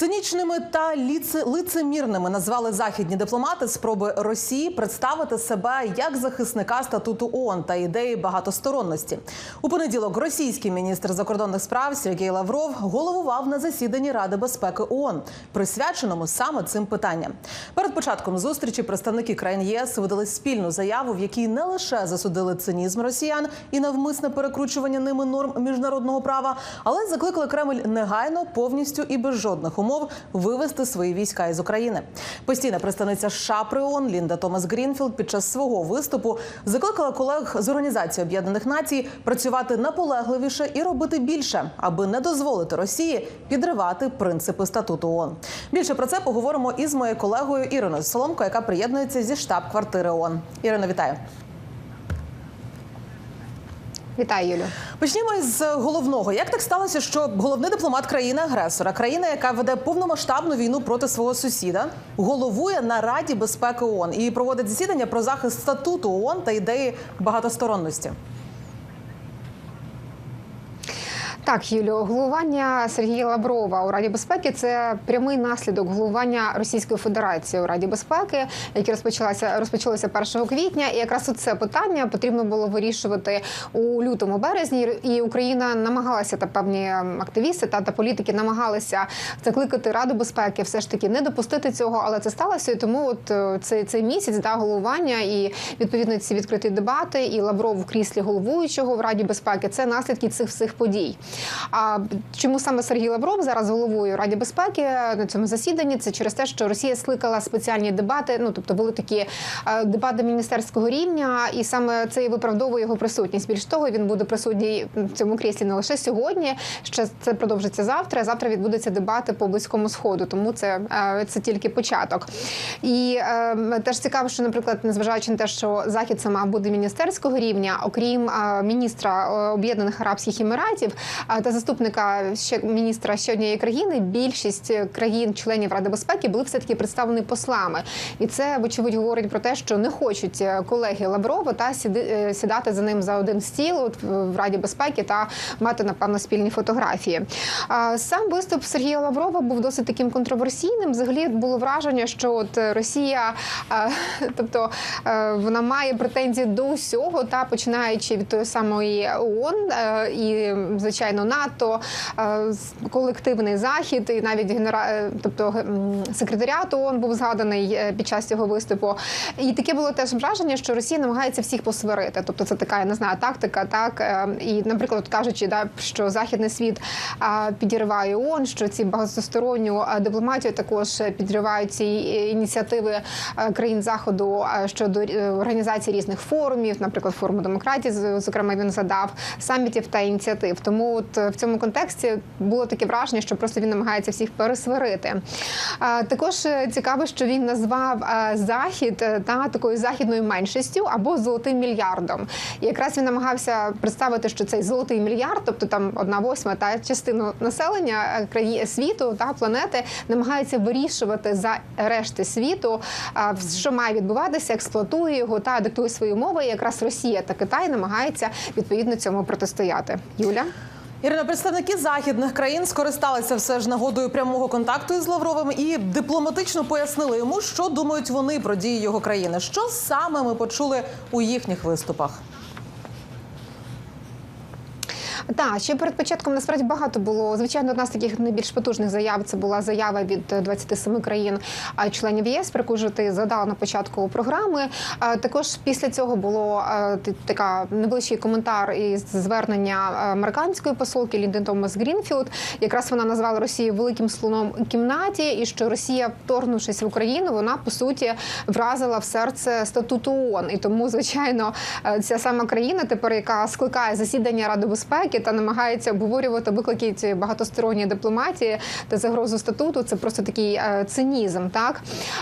Цинічними та ліце- лицемірними назвали західні дипломати спроби Росії представити себе як захисника статуту ООН та ідеї багатосторонності. У понеділок російський міністр закордонних справ Сергій Лавров головував на засіданні Ради безпеки ООН, присвяченому саме цим питанням. Перед початком зустрічі представники країн ЄС видали спільну заяву, в якій не лише засудили цинізм росіян і навмисне перекручування ними норм міжнародного права, але закликали Кремль негайно повністю і без жодних умов вивести свої війська із України. Постійна представниця США при ООН Лінда Томас Грінфілд під час свого виступу закликала колег з Організації Об'єднаних Націй працювати наполегливіше і робити більше, аби не дозволити Росії підривати принципи статуту ООН. Більше про це поговоримо із моєю колегою Іриною Соломко, яка приєднується зі штаб-квартири ООН. Ірина, вітаю. Вітаю, Юлю. Почнімо із головного. Як так сталося, що головний дипломат країни-агресора, країна, яка веде повномасштабну війну проти свого сусіда, головує на Раді безпеки ООН і проводить засідання про захист статуту ООН та ідеї багатосторонності? Так, Юлю, головування Сергія Лаврова у Раді безпеки це прямий наслідок головування Російської Федерації у Раді безпеки, яке розпочалося розпочалося 1 квітня. І якраз це питання потрібно було вирішувати у лютому березні. І Україна намагалася та певні активісти та, та політики намагалися закликати Раду безпеки, все ж таки не допустити цього, але це сталося. І тому от е, цей, цей місяць да головування і відповідно ці відкриті дебати, і Лавров в кріслі головуючого в Раді безпеки це наслідки цих всіх подій. А чому саме Сергій Лавров зараз головує у Раді безпеки на цьому засіданні? Це через те, що Росія скликала спеціальні дебати. Ну тобто були такі е, дебати міністерського рівня, і саме це і виправдовує його присутність. Більш того, він буде присутній в цьому кріслі не лише сьогодні. Ще це продовжиться завтра. Завтра відбудуться дебати по близькому сходу, тому це, е, це тільки початок. І е, теж цікаво, що, наприклад, незважаючи на те, що захід сама буде міністерського рівня, окрім е, міністра е, Об'єднаних Арабських Еміратів та заступника ще міністра ще однієї країни, більшість країн-членів Ради безпеки були все таки представлені послами, і це вочевидь говорить про те, що не хочуть е, колеги Лаврова та е, сідати за ним за один стіл от, в Раді безпеки та мати напевно спільні фотографії. Сам виступ Сергія Лаврова був досить таким контроверсійним. Взагалі було враження, що от Росія, е, тобто е, вона має претензії до усього, та починаючи від тої самої ООН е, і звичайно НАТО, е, колективний захід, і навіть генера... е, тобто секретаріат ООН був згаданий е, під час цього виступу. І таке було теж враження, що Росія намагається всіх посварити. Тобто, це така я не знаю тактика, так і, наприклад, кажучи, да що західний світ підірває ООН, що ці багатосторонню дипломатію також підривають ці ініціативи країн заходу щодо організації різних форумів, наприклад, форуму демократії, зокрема він задав самітів та ініціатив. Тому от е, в цьому контексті було таке враження, що просто він намагається всіх пересварити. Також е, цікаво, що він назвав е, захід та такою західною меншістю або золотим мільярдом. І якраз він намагався представити, що цей золотий мільярд, тобто там одна восьма та частину населення краї світу та планети, намагається вирішувати за решти світу, що має відбуватися, експлуатує його та диктує свої умови. І якраз Росія та Китай намагаються відповідно цьому протистояти. Юля. Ірина, представники західних країн скористалися все ж нагодою прямого контакту із Лавровим і дипломатично пояснили йому, що думають вони про дії його країни. Що саме ми почули у їхніх виступах? Так, ще перед початком насправді багато було. Звичайно, одна з таких найбільш потужних заяв це була заява від е, 27 країн а, членів ЄС, про яку ти згадала на початку програми. Також після цього було е, така невеличкий коментар із звернення е, американської посолки Лінден Томас Грінфілд. Якраз вона назвала Росію великим слоном кімнаті, і що Росія, вторгнувшись в Україну, вона по суті вразила в серце статуту ООН. І тому, звичайно, е, ця сама країна тепер, яка скликає засідання Ради безпеки та намагається обговорювати виклики цієї багатосторонньої дипломатії та загрозу статуту. Це просто такий е, цинізм. Так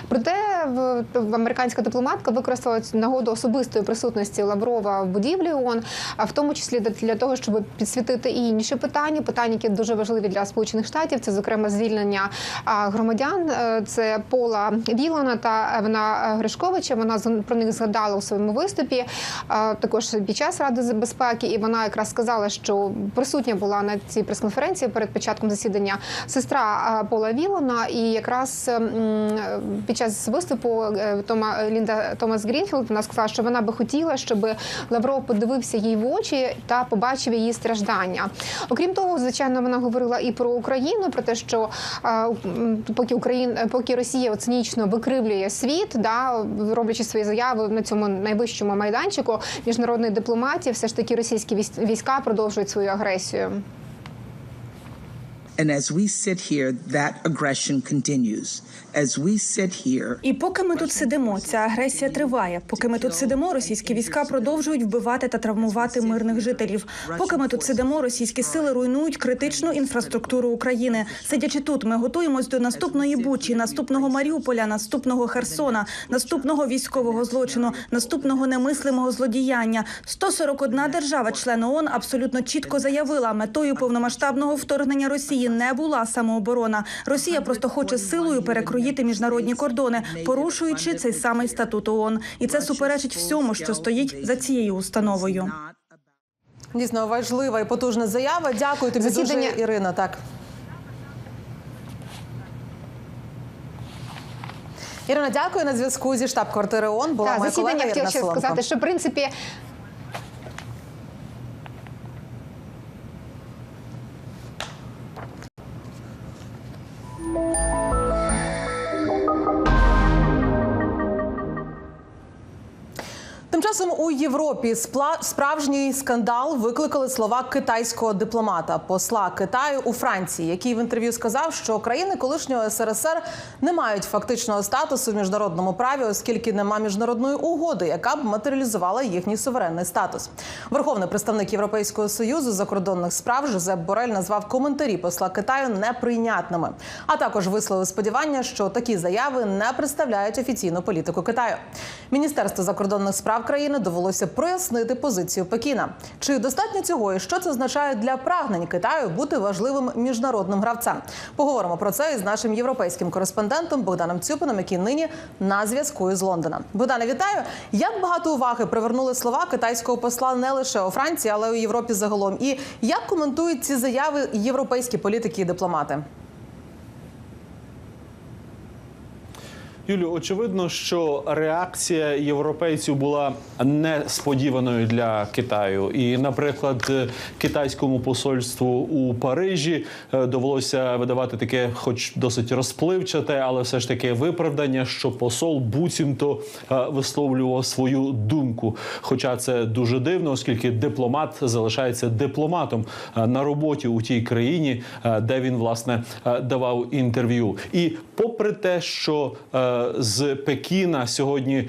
проте в, американська дипломатка використала нагоду особистої присутності Лаврова в будівлі ООН, а в тому числі для- того, щоб підсвітити і інші питання, питання, які дуже важливі для Сполучених Штатів. Це зокрема звільнення громадян. Е, Це Пола Вілана та Евна Гришковича. Вона про них згадала у своєму виступі. Також під час ради безпеки, і вона якраз сказала, що присутня була на цій прес-конференції перед початком засідання сестра Пола Вілана. І якраз під час виступу е, Тома Лінда Томас Грінфілд вона сказала, що вона би хотіла, щоб Лавров подивився їй в очі та побачив її страждання. Окрім того, звичайно, вона говорила і про Україну, про те, що е, поки Україна, поки Росія цинічно викривлює світ, да роблячи свої заяви на цьому найвищому майданчику міжнародної дипломатії, все ж таки російські військ- війська продовжують свою агресію. And as we sit here, that aggression continues. As we sit here, І поки ми тут сидимо, ця агресія триває. Поки ми тут сидимо, російські війська продовжують вбивати та травмувати мирних жителів. Поки ми тут сидимо, російські сили руйнують критичну інфраструктуру України. Сидячи тут, ми готуємось до наступної бучі, наступного Маріуполя, наступного Херсона, наступного військового злочину, наступного немислимого злодіяння. 141 держава-член ООН абсолютно чітко заявила, метою повномасштабного вторгнення Росії не була самооборона. Росія просто хоче силою перекроїти міжнародні кордони, порушуючи цей самий статут ООН. І це суперечить всьому, що стоїть за цією установою. Дійсно важлива і потужна заява. Дякую тобі Засідання- дуже, Ірина. Так. Ірина, дякую на зв'язку зі штаб-квартири ООН. Була Та моя засідання колега хотіла Ірина ще Соломко. сказати, що в принципі. thank you часом у Європі справжній скандал викликали слова китайського дипломата, посла Китаю у Франції, який в інтерв'ю сказав, що країни колишнього СРСР не мають фактичного статусу в міжнародному праві, оскільки нема міжнародної угоди, яка б матеріалізувала їхній суверенний статус. Верховний представник Європейського союзу закордонних справ Жозеп Борель назвав коментарі посла Китаю неприйнятними, а також висловив сподівання, що такі заяви не представляють офіційну політику Китаю. Міністерство закордонних справ країни довелося прояснити позицію Пекіна. Чи достатньо цього і що це означає для прагнень Китаю бути важливим міжнародним гравцем? Поговоримо про це із нашим європейським кореспондентом Богданом Цюпином, який нині на зв'язку із Лондона. Богдане, вітаю! Як багато уваги привернули слова китайського посла не лише у Франції, але й у Європі загалом. І як коментують ці заяви європейські політики і дипломати? Юлю, очевидно, що реакція європейців була несподіваною для Китаю. І, наприклад, е, китайському посольству у Парижі е, довелося видавати таке, хоч досить розпливчате, але все ж таки виправдання, що посол буцімто е, висловлював свою думку. Хоча це дуже дивно, оскільки дипломат залишається дипломатом на роботі у тій країні, де він власне давав інтерв'ю. І попри те, що з Пекіна сьогодні е,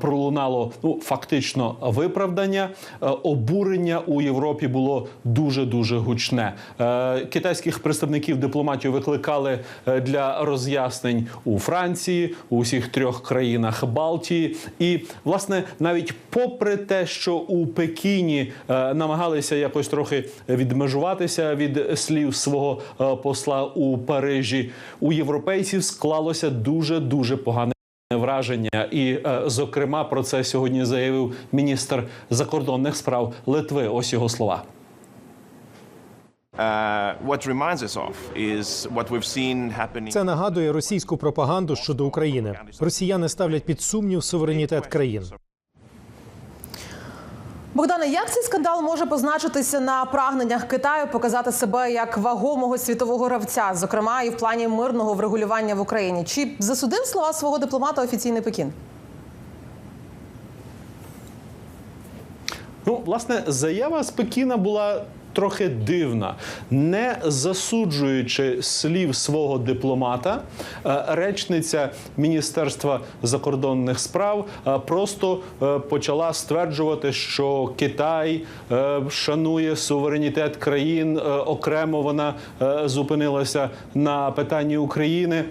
пролунало ну фактично виправдання, е, обурення у Європі було дуже дуже гучне. Е, Китайських представників дипломатів викликали е, для роз'яснень у Франції, у усіх трьох країнах Балтії, і власне навіть попри те, що у Пекіні е, намагалися якось трохи відмежуватися від слів свого е, посла у Парижі, у європейців склалося дуже дуже погане. Враження, і е, зокрема про це сьогодні заявив міністр закордонних справ Литви. Ось його слова. Happening. Це нагадує російську пропаганду щодо України. Росіяни ставлять під сумнів суверенітет країн. Богдане, як цей скандал може позначитися на прагненнях Китаю показати себе як вагомого світового гравця, зокрема і в плані мирного врегулювання в Україні? Чи засудив слова свого дипломата офіційний Пекін? Ну, власне, заява з Пекіна була трохи дивна. Не засуджуючи слів свого дипломата, е, речниця Міністерства закордонних справ е, просто е, почала стверджувати, що Китай шанує суверенітет країн. Окремо вона зупинилася на питанні України.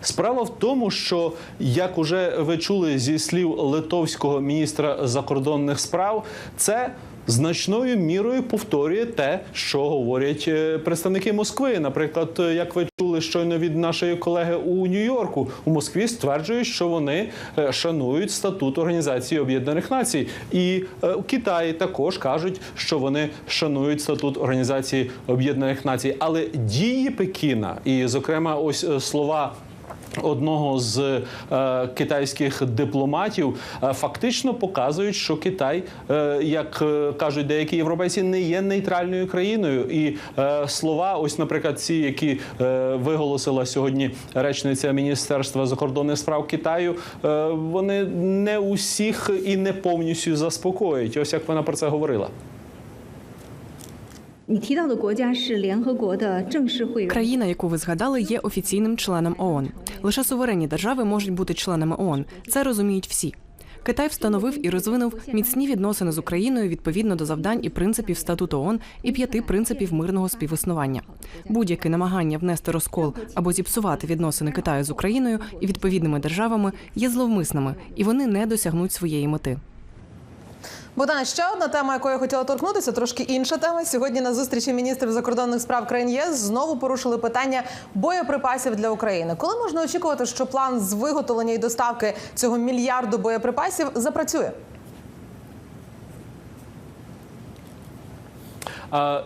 Справа в тому, що як уже ви чули зі слів литовського міністра закордонних справ, це значною мірою повторює те, що говорять е, представники Москви. Наприклад, е, як ви чули щойно від нашої колеги у Нью-Йорку, у Москві стверджують, що вони е, шанують статут Організації Об'єднаних Націй, і у Китаї також кажуть, що вони шанують статут Організації Об'єднаних Націй, але дії Пекіна, і зокрема, ось слова. Одного з е, китайських дипломатів е, фактично показують, що Китай, е, як е, кажуть деякі європейці, не є нейтральною країною. І е, слова, ось, наприклад, ці, які е, виголосила сьогодні речниця Міністерства закордонних справ Китаю, е, вони не усіх і не повністю заспокоюють. Ось як вона про це говорила. Країна, яку ви згадали, є офіційним членом ООН. Лише суверенні держави можуть бути членами ООН. Це розуміють всі. Китай встановив і розвинув міцні відносини з Україною відповідно до завдань і принципів статуту ООН і п'яти принципів мирного співіснування. Будь-яке намагання внести розкол або зіпсувати відносини Китаю з Україною і відповідними державами є зловмисними, і вони не досягнуть своєї мети. Богдане, ще одна тема, якою я хотіла торкнутися, трошки інша тема. Сьогодні на зустрічі міністрів закордонних справ країн ЄС знову порушили питання боєприпасів для України. Коли можна очікувати, що план з виготовлення і доставки цього мільярду боєприпасів запрацює?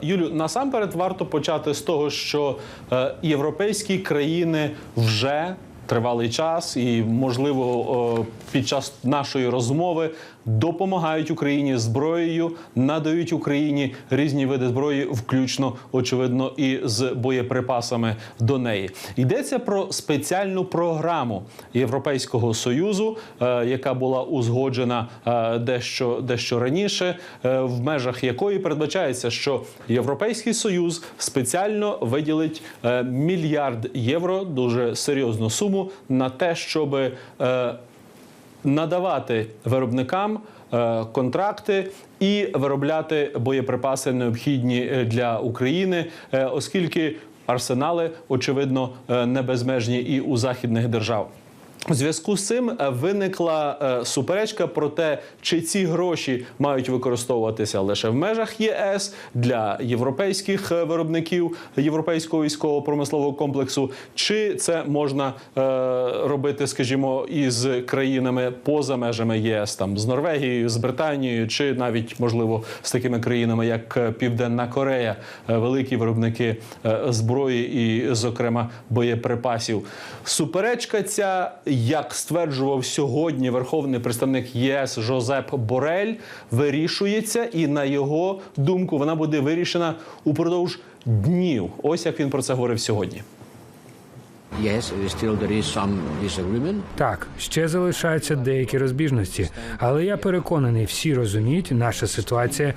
Юлю, насамперед варто почати з того, що е, європейські країни вже тривалий час і, можливо, під час нашої розмови допомагають Україні зброєю, надають Україні різні види зброї, включно очевидно і з боєприпасами до неї. Йдеться про спеціальну програму Європейського союзу, е, яка була узгоджена е, дещо дещо раніше, е, в межах якої передбачається, що Європейський союз спеціально виділить мільярд євро, дуже серйозну суму, на те, щоб надавати виробникам е, контракти і виробляти боєприпаси необхідні е, для України, е, оскільки арсенали очевидно не безмежні і у західних держав. У зв'язку з цим е, виникла е, суперечка про те, чи ці гроші мають використовуватися лише в межах ЄС для європейських е, виробників європейського військового промислового комплексу, чи це можна робити, скажімо, із країнами поза межами єС, там з Норвегією, з Британією, чи навіть можливо з такими країнами, як Південна Корея, великі виробники зброї і, зокрема, боєприпасів. Суперечка ця, як стверджував сьогодні верховний представник ЄС Жозеп Борель, вирішується, і на його думку вона буде вирішена упродовж днів. Ось як він про це говорив сьогодні. Так, ще залишаються деякі розбіжності, але я переконаний, всі розуміють, наша ситуація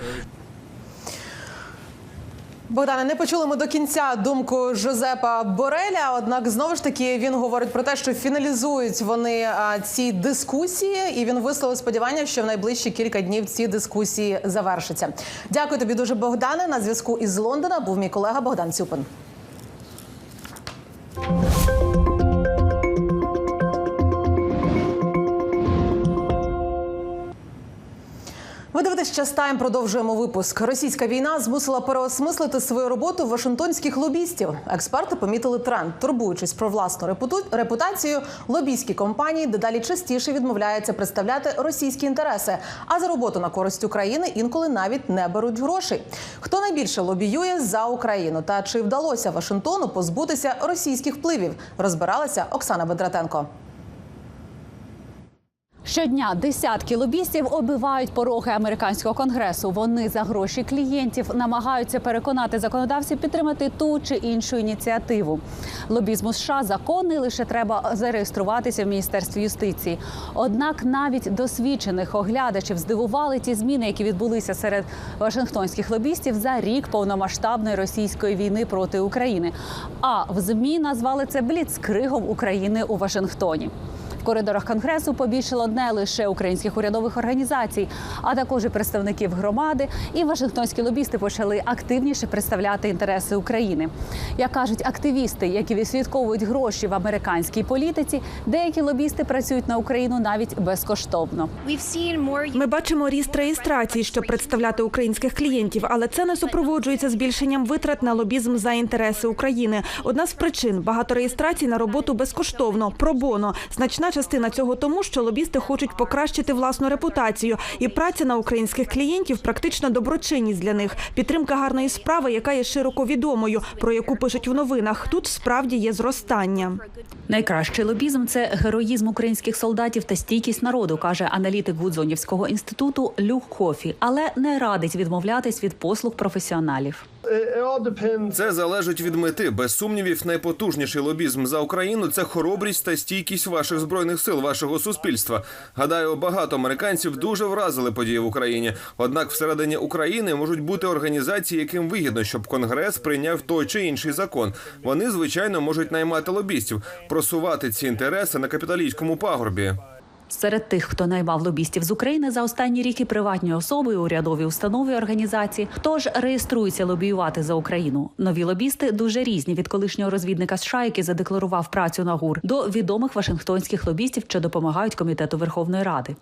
Богдане, не почули ми до кінця думку Жозепа Бореля. Однак знову ж таки він говорить про те, що фіналізують вони ці дискусії, і він висловив сподівання, що в найближчі кілька днів ці дискусії завершаться. Дякую тобі дуже, Богдане. На зв'язку із Лондона був мій колега Богдан Цюпин. Ви час тайм. Продовжуємо випуск. Російська війна змусила переосмислити свою роботу вашингтонських лобістів. Експерти помітили тренд, турбуючись про власну репутацію. Лобійські компанії дедалі частіше відмовляються представляти російські інтереси, а за роботу на користь України інколи навіть не беруть грошей. Хто найбільше лобіює за Україну та чи вдалося Вашингтону позбутися російських впливів? Розбиралася Оксана Бедратенко. Щодня десятки лобістів оббивають пороги американського конгресу. Вони за гроші клієнтів намагаються переконати законодавців підтримати ту чи іншу ініціативу. Лобізм у США законний, лише треба зареєструватися в міністерстві юстиції. Однак навіть досвідчених оглядачів здивували ті зміни, які відбулися серед вашингтонських лобістів за рік повномасштабної російської війни проти України. А в змі назвали це бліцкригом України у Вашингтоні. В коридорах конгресу побільшало не лише українських урядових організацій, а також і представників громади. І вашингтонські лобісти почали активніше представляти інтереси України. Як кажуть активісти, які відслідковують гроші в американській політиці, деякі лобісти працюють на Україну навіть безкоштовно. Ми бачимо ріст реєстрацій, щоб представляти українських клієнтів, але це не супроводжується збільшенням витрат на лобізм за інтереси України. Одна з причин багато реєстрацій на роботу безкоштовно, пробоно. Значна частина цього тому, що лобісти хочуть покращити власну репутацію, і праця на українських клієнтів практично доброчинність для них. Підтримка гарної справи, яка є широко відомою, про яку пишуть в новинах. Тут справді є зростання. Найкращий лобізм це героїзм українських солдатів та стійкість народу, каже аналітик Гудзонівського інституту Люк Хофі, але не радить відмовлятись від послуг професіоналів. Це залежить від мети. Без сумнівів, найпотужніший лобізм за Україну це хоробрість та стійкість ваших збройних сил, вашого суспільства. Гадаю, багато американців дуже вразили події в Україні. Однак, всередині України можуть бути організації, яким вигідно, щоб Конгрес прийняв той чи інший закон. Вони звичайно можуть наймати лобістів, просувати ці інтереси на капіталійському пагорбі. Серед тих, хто наймав лобістів з України за останні ріки приватні особи, урядові установи організації, хто ж реєструється лобіювати за Україну. Нові лобісти дуже різні від колишнього розвідника США, який задекларував працю на ГУР, до відомих вашингтонських лобістів, що допомагають комітету Верховної Ради.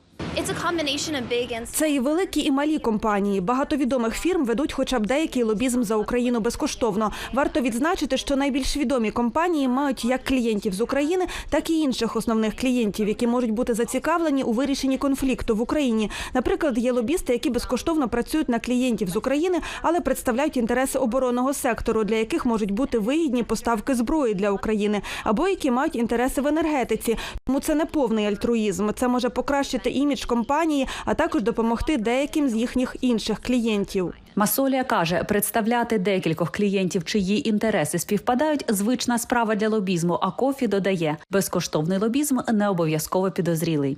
Це і великі, і малі компанії. Багато відомих фірм ведуть хоча б деякий лобізм за Україну безкоштовно. Варто відзначити, що найбільш відомі компанії мають як клієнтів з України, так і інших основних клієнтів, які можуть бути зацікавлені у вирішенні конфлікту в Україні. Наприклад, є лобісти, які безкоштовно працюють на клієнтів з України, але представляють інтереси оборонного сектору, для яких можуть бути вигідні поставки зброї для України, або які мають інтереси в енергетиці. Тому це не повний альтруїзм. Це може покращити імідж компанії, а також допомогти деяким з їхніх інших клієнтів. Масолія каже, представляти декількох клієнтів, чиї інтереси співпадають, звична справа для лобізму. А кофі додає, безкоштовний лобізм не обов'язково підозрілий.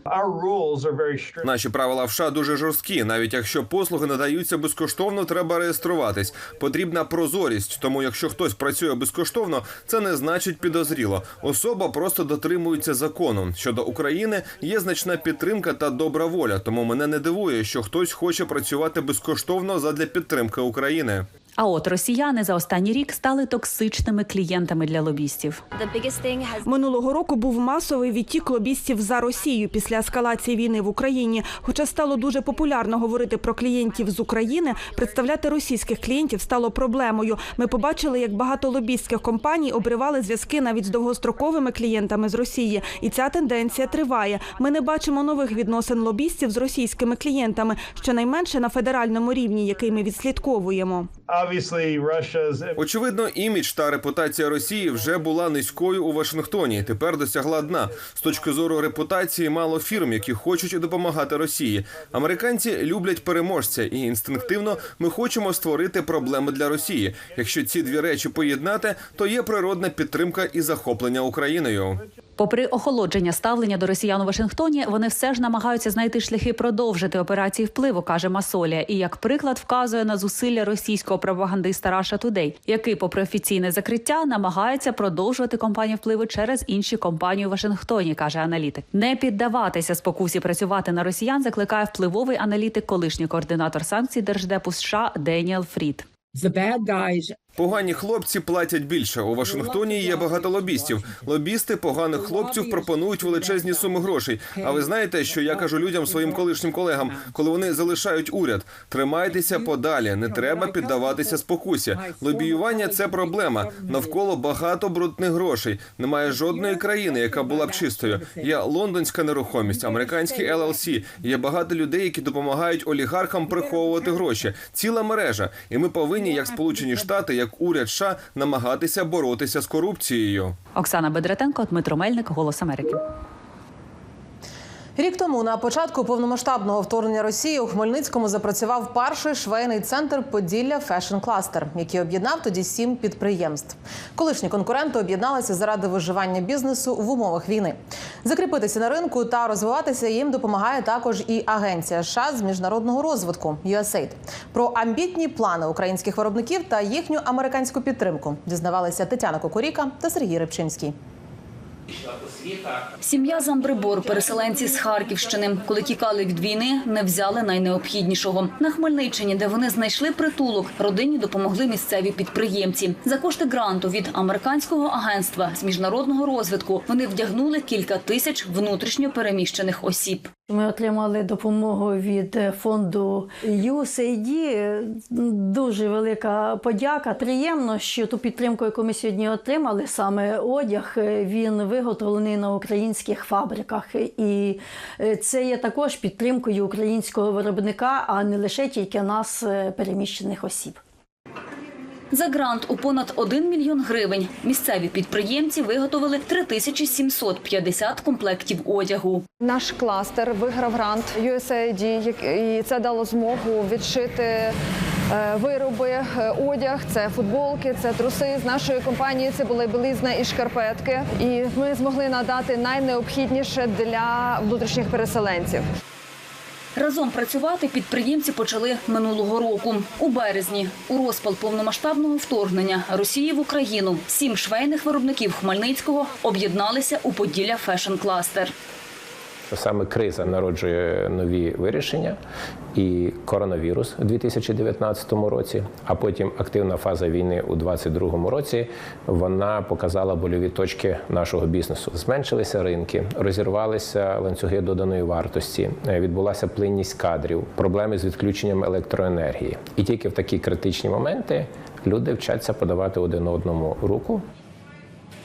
Наші правила в США дуже жорсткі. Навіть якщо послуги надаються безкоштовно, треба реєструватись. Потрібна прозорість. Тому, якщо хтось працює безкоштовно, це не значить підозріло. Особа просто дотримується закону. Щодо України є значна підтримка та добра воля. Тому мене не дивує, що хтось хоче працювати безкоштовно задля підтримки України. А от росіяни за останній рік стали токсичними клієнтами для лобістів. Минулого року був масовий відтік лобістів за Росію після ескалації війни в Україні. Хоча стало дуже популярно говорити про клієнтів з України, представляти російських клієнтів стало проблемою. Ми побачили, як багато лобістських компаній обривали зв'язки навіть з довгостроковими клієнтами з Росії, і ця тенденція триває. Ми не бачимо нових відносин лобістів з російськими клієнтами, щонайменше на федеральному рівні, який ми відслідковуємо. Очевидно, імідж та репутація Росії вже була низькою у Вашингтоні. Тепер досягла дна. З точки зору репутації, мало фірм, які хочуть допомагати Росії. Американці люблять переможця, і інстинктивно ми хочемо створити проблеми для Росії. Якщо ці дві речі поєднати, то є природна підтримка і захоплення Україною. Попри охолодження ставлення до росіян у Вашингтоні, вони все ж намагаються знайти шляхи продовжити операції впливу, каже Масолія. І як приклад вказує на зусилля російського пропагандиста Russia Today, який, попри офіційне закриття, намагається продовжувати компанію впливу через інші компанії у Вашингтоні, каже аналітик. Не піддаватися спокусі працювати на росіян закликає впливовий аналітик, колишній координатор санкцій держдепу США Деніел Фрід. Погані хлопці платять більше. У Вашингтоні є багато лобістів. Лобісти поганих хлопців пропонують величезні суми грошей. А ви знаєте, що я кажу людям своїм колишнім колегам, коли вони залишають уряд, тримайтеся подалі, не треба піддаватися спокусі. Лобіювання це проблема. Навколо багато брудних грошей. Немає жодної країни, яка була б чистою. Є лондонська нерухомість, американські LLC. Є багато людей, які допомагають олігархам приховувати гроші. Ціла мережа, і ми повинні, як Сполучені Штати, як уряд США, намагатися боротися з корупцією. Оксана Бедратенко, Дмитро Мельник, Голос Америки. Рік тому на початку повномасштабного вторгнення Росії у Хмельницькому запрацював перший швейний центр Поділля Фешн Кластер, який об'єднав тоді сім підприємств. Колишні конкуренти об'єдналися заради виживання бізнесу в умовах війни. Закріпитися на ринку та розвиватися їм допомагає також і агенція США з міжнародного розвитку USAID. Про амбітні плани українських виробників та їхню американську підтримку дізнавалися Тетяна Кокоріка та Сергій Рибчинський. Сім'я Замбрибор, переселенці з Харківщини, коли тікали від війни, не взяли найнеобхіднішого. На Хмельниччині, де вони знайшли притулок, родині допомогли місцеві підприємці. За кошти гранту від американського агентства з міжнародного розвитку вони вдягнули кілька тисяч внутрішньо переміщених осіб. Ми отримали допомогу від фонду USAID. Дуже велика подяка. Приємно, що ту підтримку, яку ми сьогодні отримали, саме одяг, він виготовлений на українських фабриках. І е, це є також підтримкою українського виробника, а не лише тільки нас, е, переміщених осіб. За грант у понад 1 мільйон гривень місцеві підприємці виготовили 3750 комплектів одягу. Наш кластер виграв грант USAID, і це дало змогу відшити вироби, е, одяг, це футболки, це труси. З нашої компанії це були білизна і шкарпетки. І ми змогли надати найнеобхідніше для внутрішніх переселенців. Разом працювати підприємці почали минулого року. У березні, у розпал повномасштабного вторгнення Росії в Україну, сім швейних виробників Хмельницького об'єдналися у Поділля Фешн Кластер. Саме криза народжує нові вирішення, і коронавірус у 2019 році, а потім активна фаза війни у 2022 році. Вона показала больові точки нашого бізнесу. Зменшилися ринки, розірвалися ланцюги доданої вартості, е, відбулася плинність кадрів, проблеми з відключенням електроенергії. І тільки в такі критичні моменти люди вчаться подавати один одному руку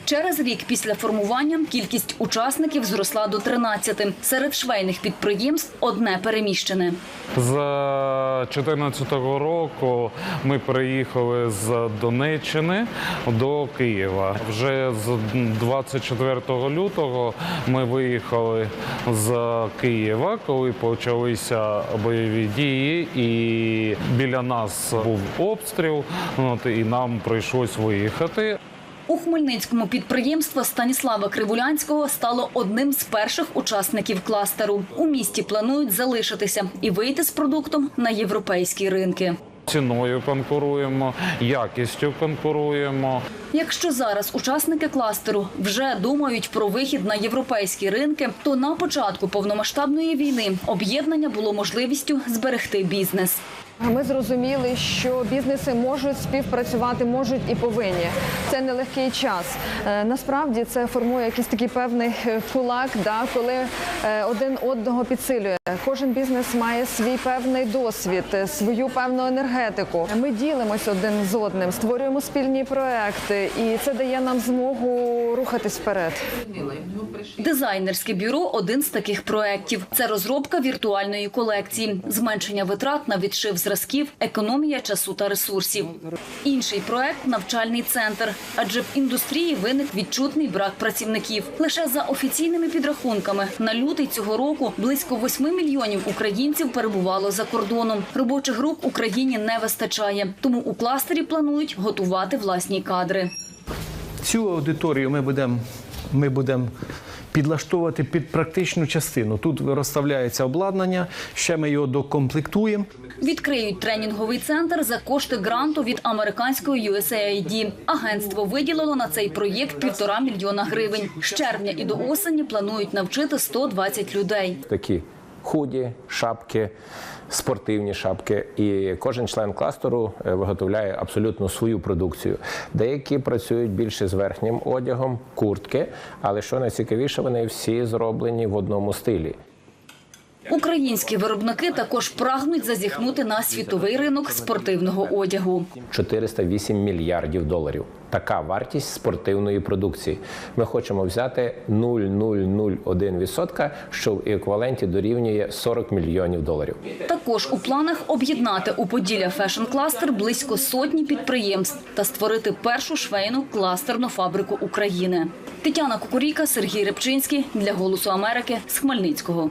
Через рік після формування кількість учасників зросла до 13. Серед швейних підприємств одне переміщене. З 2014 року ми переїхали з Донеччини до Києва. Вже з 24 лютого ми виїхали з Києва, коли почалися бойові дії, і біля нас був обстріл. От, і нам прийшлось виїхати. У Хмельницькому підприємство Станіслава Кривулянського стало одним з перших учасників кластеру. У місті планують залишитися і вийти з продуктом на європейські ринки. Ціною конкуруємо, якістю конкуруємо. Якщо зараз учасники кластеру вже думають про вихід на європейські ринки, то на початку повномасштабної війни об'єднання було можливістю зберегти бізнес. Ми зрозуміли, що бізнеси можуть співпрацювати, можуть і повинні. Це нелегкий час. Е, Насправді це формує якийсь такий певний е, кулак, да, коли е, один одного підсилює. Кожен бізнес має свій певний досвід, свою певну енергетику. Ми ділимось один з одним, створюємо спільні проекти, і це дає нам змогу рухатись вперед. Дизайнерське бюро один з таких проєктів. Це розробка віртуальної колекції, зменшення витрат на відшив зразків, економія часу та ресурсів. Інший проект навчальний центр, адже в індустрії виник відчутний брак працівників. Лише за офіційними підрахунками на лютий цього року близько 8 мільйонів українців перебувало за кордоном. Робочих груп Україні не вистачає, тому у кластері планують готувати власні кадри. Цю аудиторію ми будемо ми будемо підлаштовувати під практичну частину. Тут розставляється обладнання, ще ми його докомплектуємо. Відкриють тренінговий центр за кошти гранту від американської USAID. Агентство виділило на цей проєкт півтора мільйона гривень. З червня і до осені планують навчити 120 людей. такі худі, шапки, спортивні шапки. І кожен член кластеру е, виготовляє абсолютно свою продукцію. Деякі працюють більше з верхнім одягом, куртки, але що найцікавіше, вони всі зроблені в одному стилі. Українські виробники також прагнуть зазіхнути на світовий ринок спортивного одягу. 408 мільярдів доларів. Така вартість спортивної продукції. Ми хочемо взяти 0,001%, що в еквіваленті дорівнює 40 мільйонів доларів. Також у планах об'єднати у Поділля Фешн Кластер близько сотні підприємств та створити першу швейну кластерну фабрику України. Тетяна Кукуріка, Сергій Репчинський для Голосу Америки з Хмельницького.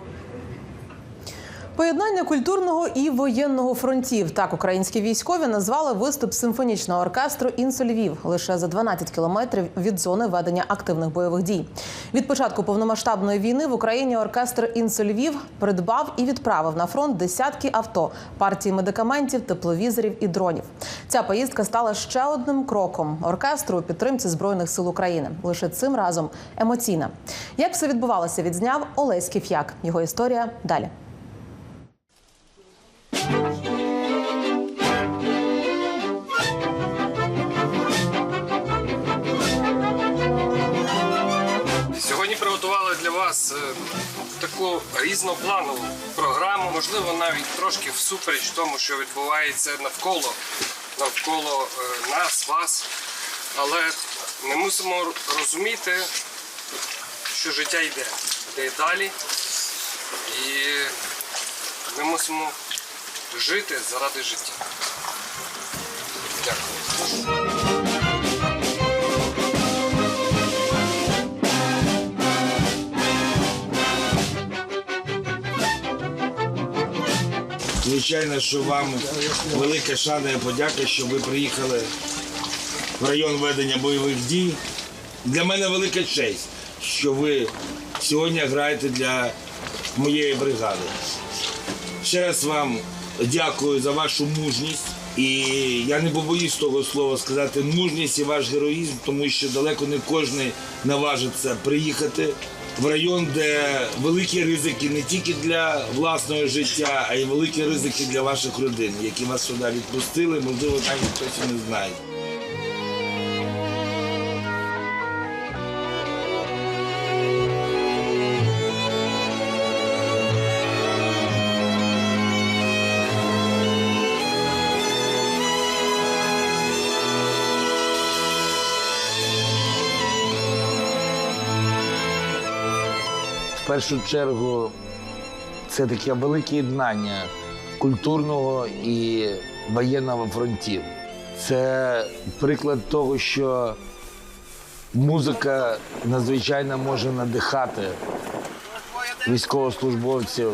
Поєднання культурного і воєнного фронтів так українські військові назвали виступ симфонічного оркестру «Інсо Львів» лише за 12 кілометрів від зони ведення активних бойових дій. Від початку повномасштабної війни в Україні оркестр «Інсо Львів» придбав і відправив на фронт десятки авто, партії медикаментів, тепловізорів і дронів. Ця поїздка стала ще одним кроком оркестру у підтримці збройних сил України. Лише цим разом емоційна. Як все відбувалося, відзняв Олесь Кіф'як. Його історія далі. Вас е, таку різнопланову програму, можливо, навіть трошки всупереч тому, що відбувається навколо навколо е, нас, вас. Але ми мусимо розуміти, що життя йде, йде далі, і ми мусимо жити заради життя. Дякую. Звичайно, що вам велика шана і подяка, що ви приїхали в район ведення бойових дій. Для мене велика честь, що ви сьогодні граєте для моєї бригади. Ще раз вам дякую за вашу мужність. І я не побоюсь того слова сказати мужність і ваш героїзм, тому що далеко не кожен наважиться приїхати в район, де великі ризики не тільки для власного життя, а й великі ризики для ваших родин, які вас сюди відпустили, можливо, навіть хтось не знає. Першу чергу це таке велике єднання культурного і воєнного фронтів. Це приклад того, що музика надзвичайно може надихати військовослужбовців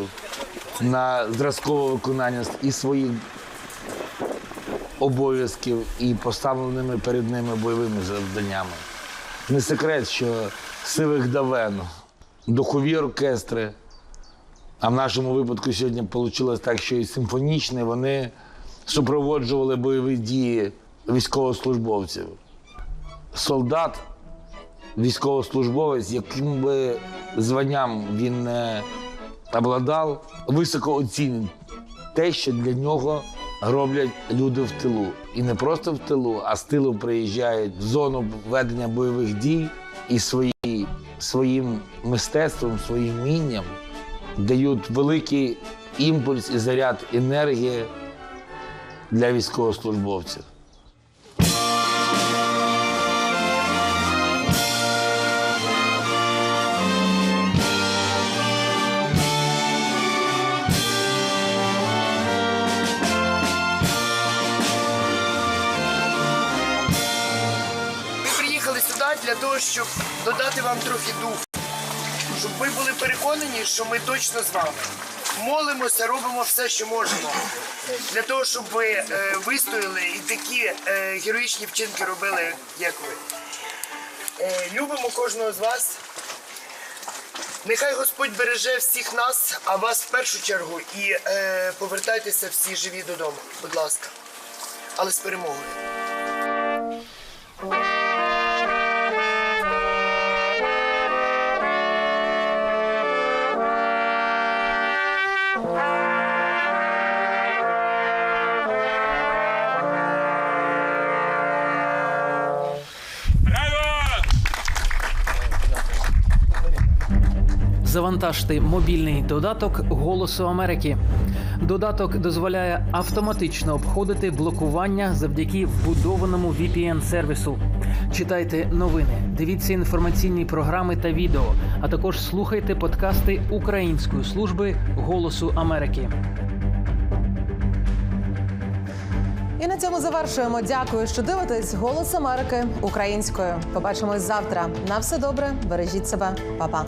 на зразкове виконання і своїх обов'язків, і поставленими перед ними бойовими завданнями. Не секрет, що сивих давен духові оркестри. А в нашому випадку сьогодні вийшло так, що і симфонічні вони супроводжували бойові дії військовослужбовців. Солдат, військовослужбовець, яким би званням він не обладав, високо оцінить те, що для нього роблять люди в тилу. І не просто в тилу, а з тилу приїжджають в зону ведення бойових дій і свої своїм мистецтвом, своїм вмінням дають великий імпульс і заряд енергії для військовослужбовців. Для того, щоб додати вам трохи духу, щоб ви були переконані, що ми точно з вами. Молимося, робимо все, що можемо, для того, щоб ви е, вистояли і такі е, героїчні вчинки робили, як ви. Е, любимо кожного з вас. Нехай Господь береже всіх нас, а вас в першу чергу, і е, повертайтеся всі живі додому, будь ласка. Але з перемогою. Завантажте мобільний додаток Голосу Америки. Додаток дозволяє автоматично обходити блокування завдяки вбудованому VPN-сервісу. Читайте новини, дивіться інформаційні програми та відео, а також слухайте подкасти Української служби Голосу Америки. І на цьому завершуємо. Дякую, що дивитесь Голос Америки українською. Побачимось завтра. На все добре. Бережіть себе, Па-па.